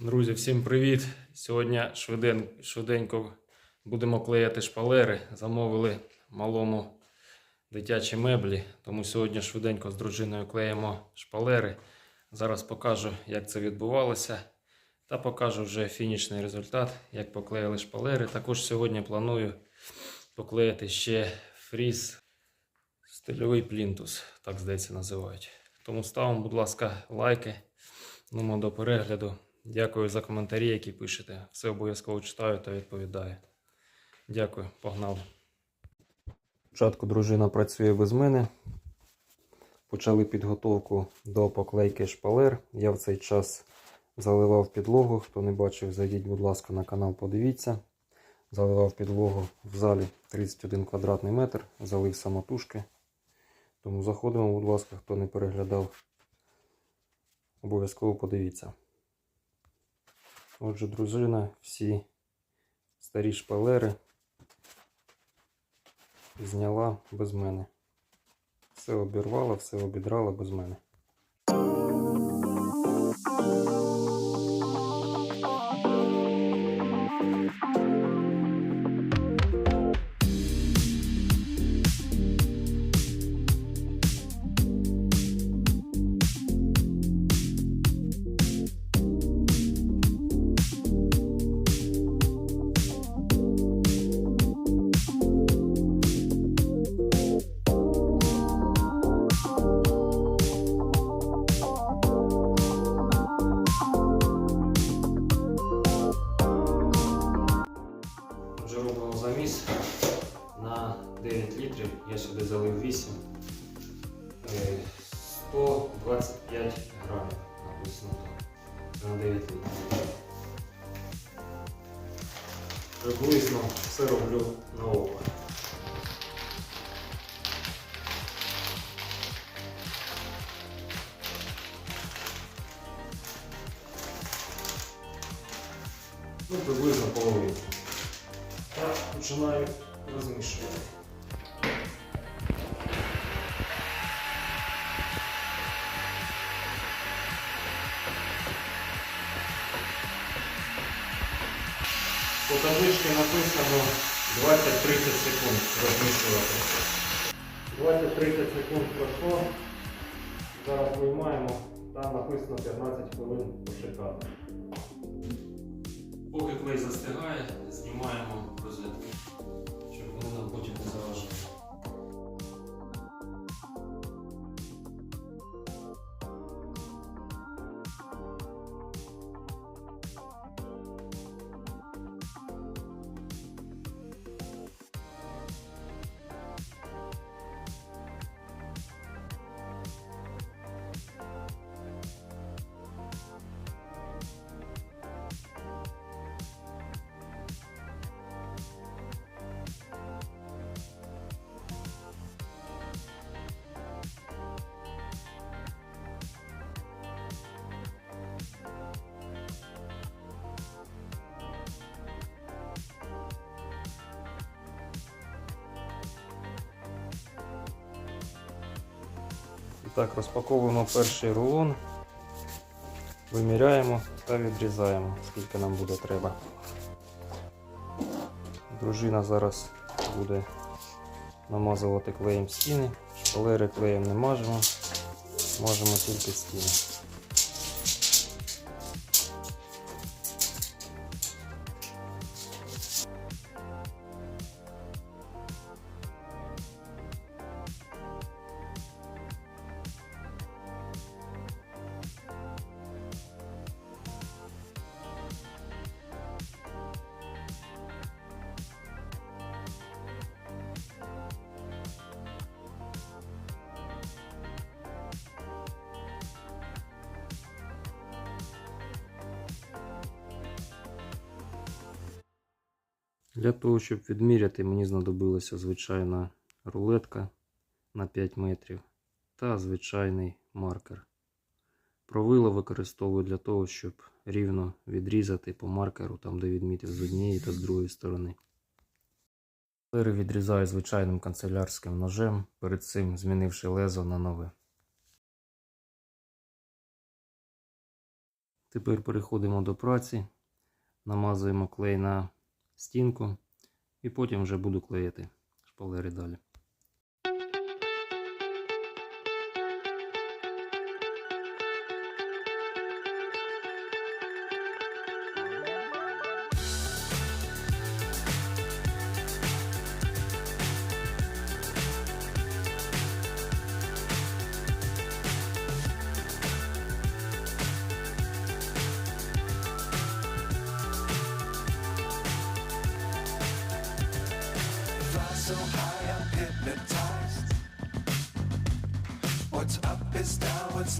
Друзі, всім привіт! Сьогодні швиден, швиденько будемо клеїти шпалери. Замовили малому дитячі меблі, тому сьогодні швиденько з дружиною клеїмо шпалери. Зараз покажу, як це відбувалося, та покажу вже фінішний результат, як поклеїли шпалери. Також сьогодні планую поклеїти ще фріз, стильовий плінтус, так здається називають. Тому ставимо, будь ласка, лайки. Ну, до перегляду. Дякую за коментарі, які пишете. Все обов'язково читаю та відповідаю. Дякую, погнали. Спочатку дружина працює без мене. Почали підготовку до поклейки шпалер. Я в цей час заливав підлогу. Хто не бачив, зайдіть, будь ласка, на канал, подивіться. Заливав підлогу в залі 31 квадратний метр, залив самотужки. Тому заходимо, будь ласка, хто не переглядав. Обов'язково подивіться. Отже, дружина, всі старі шпалери зняла без мене. Все обірвала, все обідрала без мене. Літрів. Я сюди залив 8. Е, 125 грамів написано. На 9 літрів. Приблизно все роблю на око. Ну, приблизно половину. Так, починаю розмішувати. По табличці написано 20-30 секунд розмішувати. 20-30 секунд пройшло. Зараз виймаємо, там написано 15 хвилин пошикати. Поки клей застигає, знімаємо розетки, так, розпаковуємо перший рулон, виміряємо та відрізаємо, скільки нам буде треба. Дружина зараз буде намазувати клеєм стіни. Шпалери клеєм не мажемо, мажемо тільки стіни. Для того, щоб відміряти, мені знадобилася звичайна рулетка на 5 метрів та звичайний маркер. Провило використовую для того, щоб рівно відрізати по маркеру, там де відмітив з однієї та з другої сторони. Шпалери відрізаю звичайним канцелярським ножем, перед цим змінивши лезо на нове. Тепер переходимо до праці, намазуємо клей на стінку і потім вже буду клеїти шпалери далі.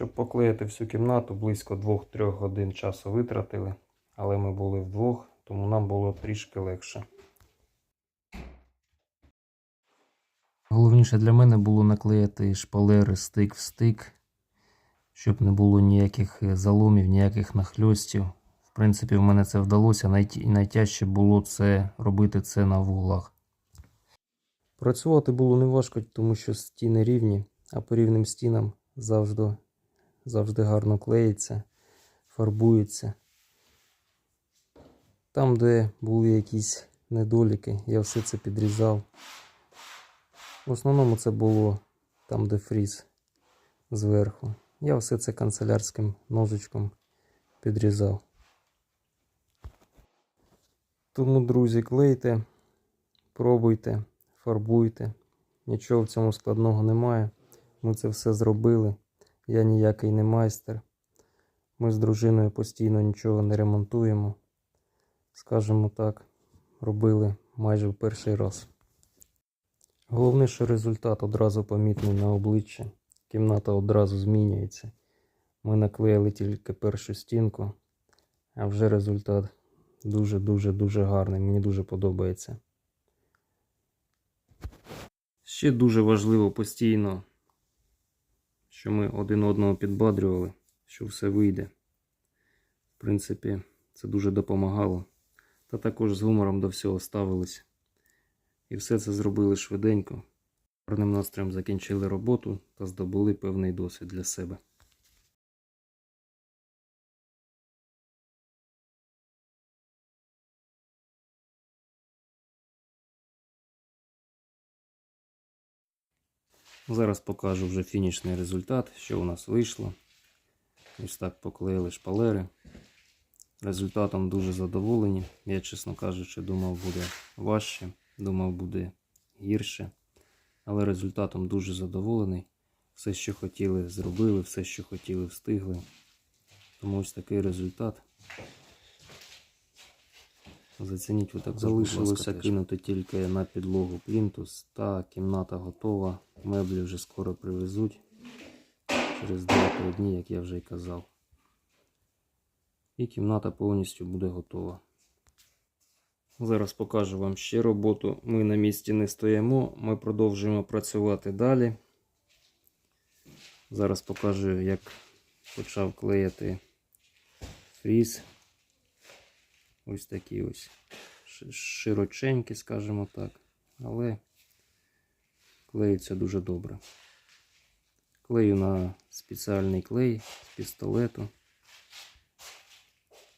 Щоб поклеїти всю кімнату, близько 2-3 годин часу витратили, але ми були вдвох, тому нам було трішки легше. Головніше для мене було наклеїти шпалери стик в стик, щоб не було ніяких е, заломів, ніяких нахльостів. В принципі, в мене це вдалося. Найті- Найтяжче було це робити це на вуглах. Працювати було неважко, тому що стіни рівні, а по рівним стінам завжди, завжди гарно клеїться, фарбується. Там, де були якісь недоліки, я все це підрізав. В основному це було там, де фріз зверху. Я все це канцелярським ножичком підрізав. Тому, друзі, клейте, пробуйте, фарбуйте. Нічого в цьому складного немає. Ми це все зробили. Я ніякий не майстер. Ми з дружиною постійно нічого не ремонтуємо. Скажімо так, робили майже в перший раз. Головне, що результат одразу помітний на обличчі. Кімната одразу змінюється. Ми наклеїли тільки першу стінку, а вже результат дуже-дуже дуже гарний. Мені дуже подобається. Ще дуже важливо постійно, що ми один одного підбадрювали, що все вийде. В принципі, це дуже допомагало. Та також з гумором до всього ставились. І все це зробили швиденько. Гарним настроєм закінчили роботу та здобули певний досвід для себе. Зараз покажу вже фінішний результат, що у нас вийшло. Ось так поклеїли шпалери. Результатом дуже задоволені. Я, чесно кажучи, думав буде важче, думав буде гірше. Але результатом дуже задоволений. Все, що хотіли, зробили, все, що хотіли, встигли. Тому ось такий результат. Зацініть ви так залишилося кинути тільки на підлогу плінтус та кімната готова. Меблі вже скоро привезуть. через 2-3 дні, як я вже й казав. І кімната повністю буде готова. Зараз покажу вам ще роботу. Ми на місці не стоїмо, ми продовжуємо працювати далі. Зараз покажу, як почав клеїти фріз. Ось такі ось широченькі, скажімо так. Але клеїться дуже добре. Клею на спеціальний клей з пістолету.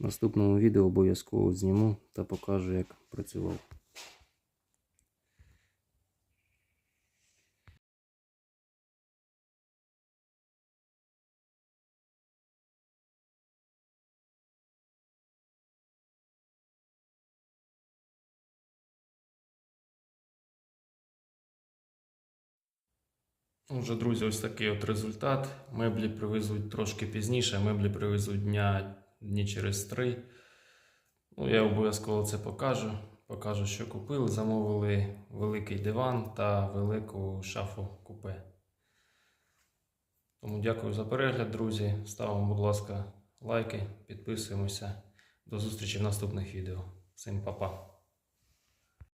В наступному відео обов'язково зніму та покажу, як працював. Отже, друзі, ось такий от результат. Меблі привезуть трошки пізніше, меблі привезуть дня, дні через три. Ну, я обов'язково це покажу. Покажу, що купили. Замовили великий диван та велику шафу купе. Тому дякую за перегляд, друзі. Ставимо, будь ласка, лайки, підписуємося. До зустрічі в наступних відео. Всім па-па.